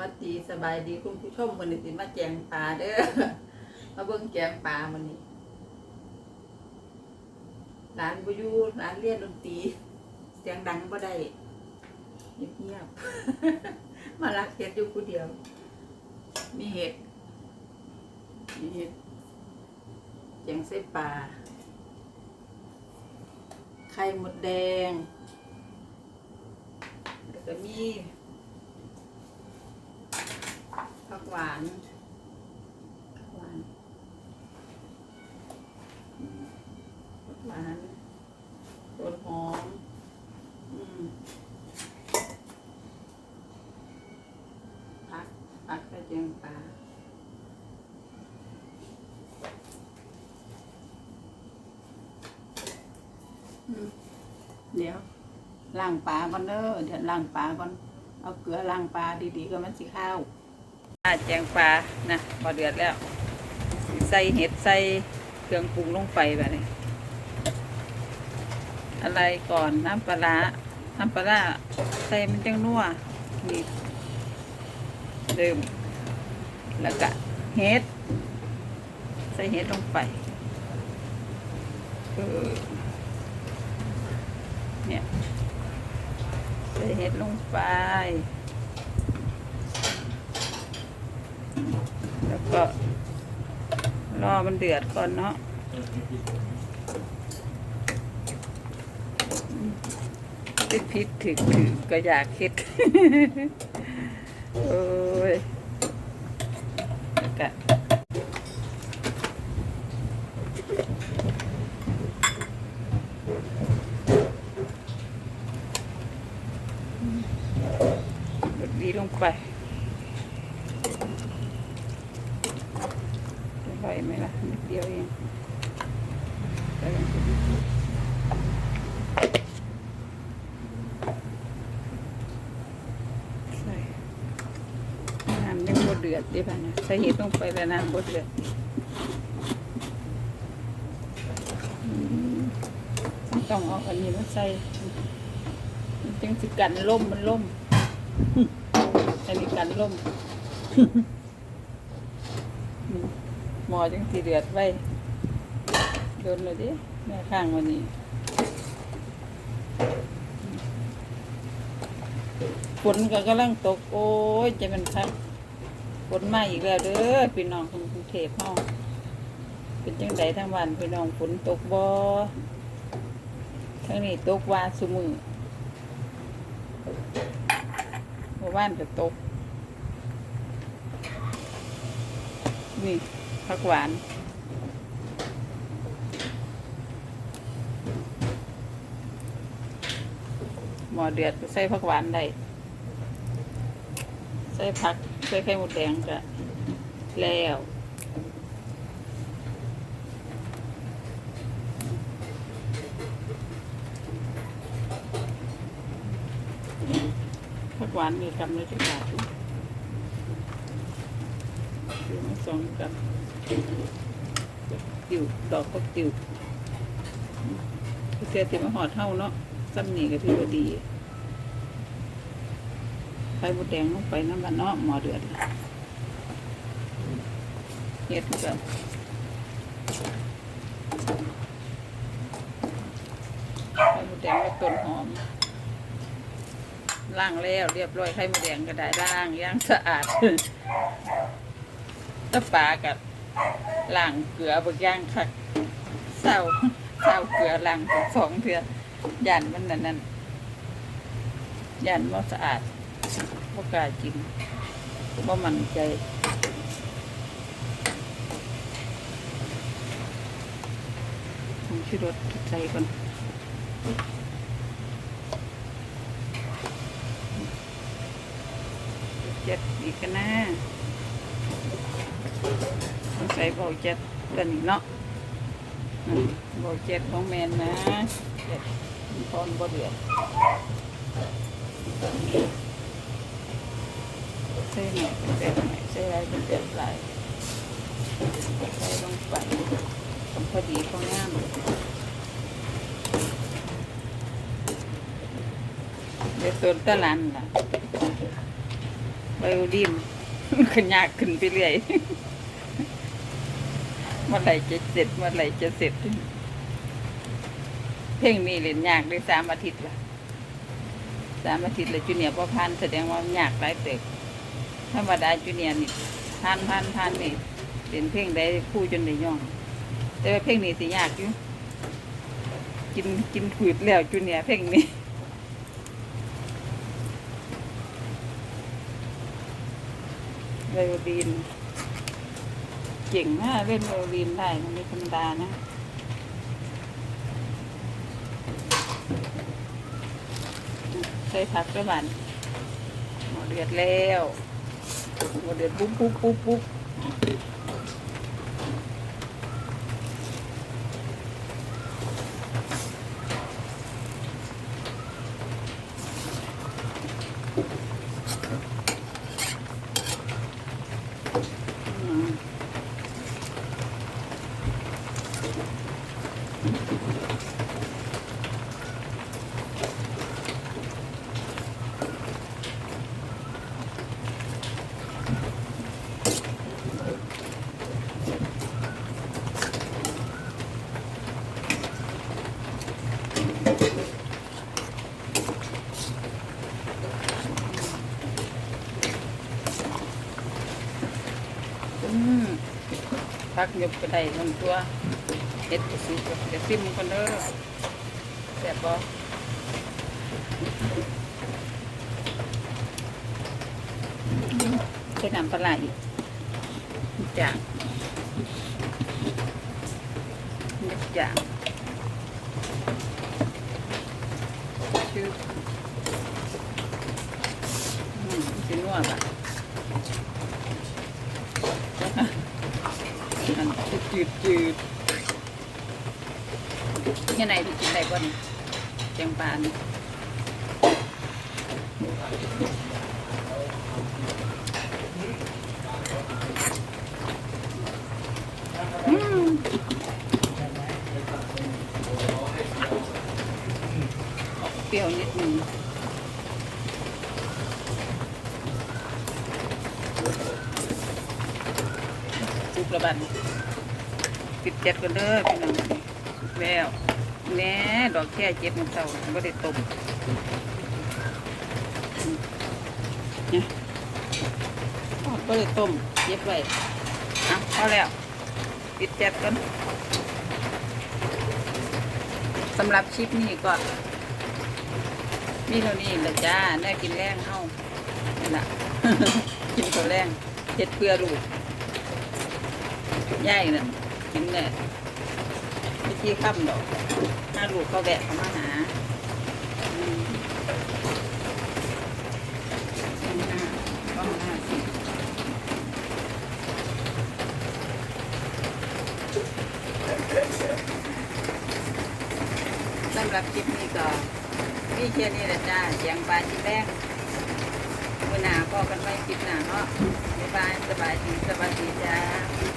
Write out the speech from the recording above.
วัสดีสบายดีคุณผู้ชมวันนี้สิมาแจงปลาเด้อมาเบิ่งแจงปลามันนี้ร้านบุยูร้านเรียนดนตรีเสียงดังบ่ได้เงียบๆมาลักเห็ดอยู่ผู้เดียว มีเห็ดมีเห็ดแจงใส่ปลาไข่หมดแดงแล้วก็มี ผักหวานหวานหวานต้นหอมอืมผักผักกระเจียงปลาอืมเดี๋ยวล้างปลาก่อนเด้อเดี๋ยวล้างปลาก่อนเอาเกลือล้างปลาดีๆก็มันสิข้าว แจงปลานะพอเดือดแล้ว ใส่เห็ดใส่เครื่องปรุงลงไปแบบนี้ อะไรก่อนน้ำปลาร้าน้ำปลาร้าใส่มันจังนัวนี่เดิมแล้วก็เห็ดใส่เห็ดลงไปเออเนี่ยใส่เห็ดลงไป แล้วก็รอมันเดือดก่อนเนาะติดพิษถึกถึกก็อยากคิดโอ้ยกะบดดีลงไป จะไหวไหมล่ะนิดเดียวเองไปลองดูใส่น้ำยังบด เดือดดิป่ะนะใส่เห็ดลงไปแล้วน้ำบดเดือดอืมต้องเอาอันนี้มาใส่มันจึงสิกันล่มมันล่มอันนี้กันล่มหมอจังสีเดือดไว้โดนเลยดิแม่ข้างวันนี้ฝนก็กำลังตก โอ้ยจะเป็นคัก ฝนมาอีกแล้วเด้อพี่น้องของกรุงเทพเฮาเป็นจังไดทั้งวันพี่น้องฝนตกบ่ทั้งนี้ตกวาสุมือเมื่อวานก็ตก นี่ผักหวานหมอเดือดใส่ผักหวานได้ใส่ผัก ส่ไข่มดแดงก็แล้วผักหวานมีกำเลยจังหวะซื้อมาสองกำติวดอกก็ติวเสียติมหอดเท่าเนาะซ้ำนี่ก็ถือว่าดี ข่มดแดงลงไปน้ำมันเนาะหมอเดือดเฮ็ดกับไข่มดแดงกับต้นหอมล้างแล้วเรียบร้อยไข่มดแดงก็ได้ล้างย่างสะอาดตะปากับล้างเกลือบางย่างคักเศร้าเศร้าเกลือล้างสองเถื่อยันมันนั่นนั่นยันบ่สะอาด บ่กล้ากินบ่มั่นใจผมชิรสใส่ก่อนเจ็ดอีกนะต้องใส่เบาเจ็ดกันอีกเนาะเบาเจ็ดของแมนนะเจ็ดพรบ่เดือด ใส่หน่อยเป็นแบบไหนใส่อะไรเป็นแบบไรใส่ลงไปต้องพอดีพองามเดี๋ยวตัวตะลันล่ะไวโอลินขึ้นยากขึ้นไปเรื่อยเมื่อไหร่จะเสร็จเมื่อไหร่จะเสร็จ เพลงนี้เล่นยากได้สามอาทิตย์ละสามอาทิตย์เลยจูเนียร์พอพันแสดงว่ายากหลายเติบ ธรรมดาจูเนียนี่พันพันพันนี่เล่นเพลงได้คู่จนได้ย่อง แต่ว่าเพลงนี้สิยากอยู่กินกินผืดแล้วจูเนียเพลงนี้ไวโอลินเก่งมากเล่นไวโอลินได้มันไม่ธรรมดานะใส่ผักด้วยมันหมดเดือดแล้ว โมเดลปุ๊บปุ๊บปุ๊บปุ๊บอืมอืม ผักหยบก็ได้ทั้งตัวเห็ดก็สุกเดี๋ยวซิมกันเด้อแซ่บบ่ใช้น้ำปลาไหลอีกจางนิดจางชื่ออืมสินัวปะ อัน จืดจืดยังไงที่กินได้บ่อนแกงปลานเปรี้ยวนิดนึงสุกระบัน ปิดเจ็ดกันเด้อพี่น้องแล้วแหน่ดอกแค่เจ็บมันเศร้าก็ได้ต้มเนี่ยก็ได้ต้มเย็บไว้อะพอแล้วปิดเจ็ดกันสำหรับชิปนี้ก็มีเท่านี้แหละจ้าแน่กินแรงเฮ้านั่นแหละกินข้าวแรงเจ็ดเพื่อลูกย่ายน่ะ กินเนี่ยไม่ที่ค่ำดอกถ้าลูกเขาแวะเขามาหาสำหรับคลิปนี้ก็พี่เชียนี่แหละจ้าเสียงปลาชิ้นแรกมือหนาก็กันไว้คลิปหนาเนาะบ๊ายบายสบายดีสวัสดีจ้า